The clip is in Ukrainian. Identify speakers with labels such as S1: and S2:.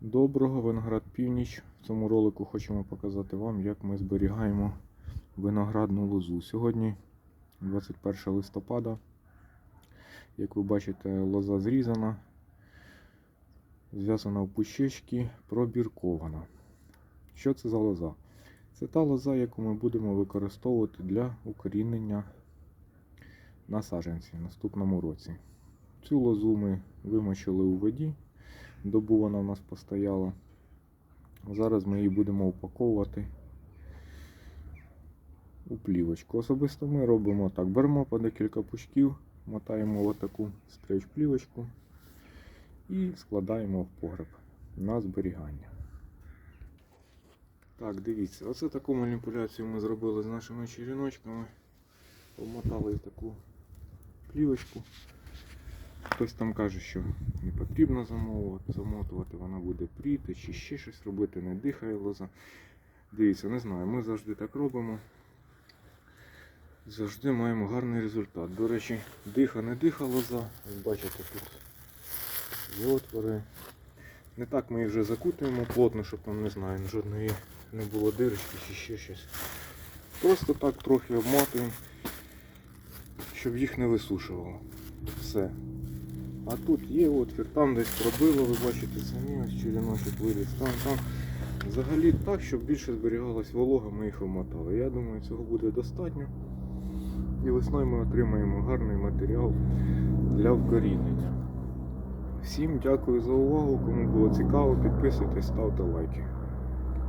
S1: Доброго виноград північ. В цьому ролику хочемо показати вам, як ми зберігаємо виноградну лозу. Сьогодні 21 листопада. Як ви бачите, лоза зрізана, зв'язана в пущечки, пробіркована. Що це за лоза? Це та лоза, яку ми будемо використовувати для укорінення на саджанці в наступному році. Цю лозу ми вимочили у воді добу вона в нас постояла. Зараз ми її будемо упаковувати у плівочку. Особисто ми робимо так: беремо по декілька пучків, мотаємо в таку стрейч плівочку і складаємо в погреб на зберігання. Так, дивіться, оце таку маніпуляцію ми зробили з нашими черіночками. Помотали таку плівочку. Хтось там каже, що не потрібно замовувати, замотувати, вона буде пріти чи ще щось робити, не дихає лоза. Дивіться, не знаю, ми завжди так робимо. Завжди маємо гарний результат. До речі, диха не диха лоза. Ви бачите, тут є отвори. Не так ми їх вже закутуємо плотно, щоб там не знаю, жодної не було дирочки чи ще щось. Просто так трохи обматуємо, щоб їх не висушувало. Все. А тут є отвір, там десь пробило, ви бачите самі, ось череночок виліз, там, там. Взагалі так, щоб більше зберігалась волога, ми їх вмотали. Я думаю, цього буде достатньо. І весною ми отримаємо гарний матеріал для вкорінення. Всім дякую за увагу. Кому було цікаво, підписуйтесь, ставте лайки.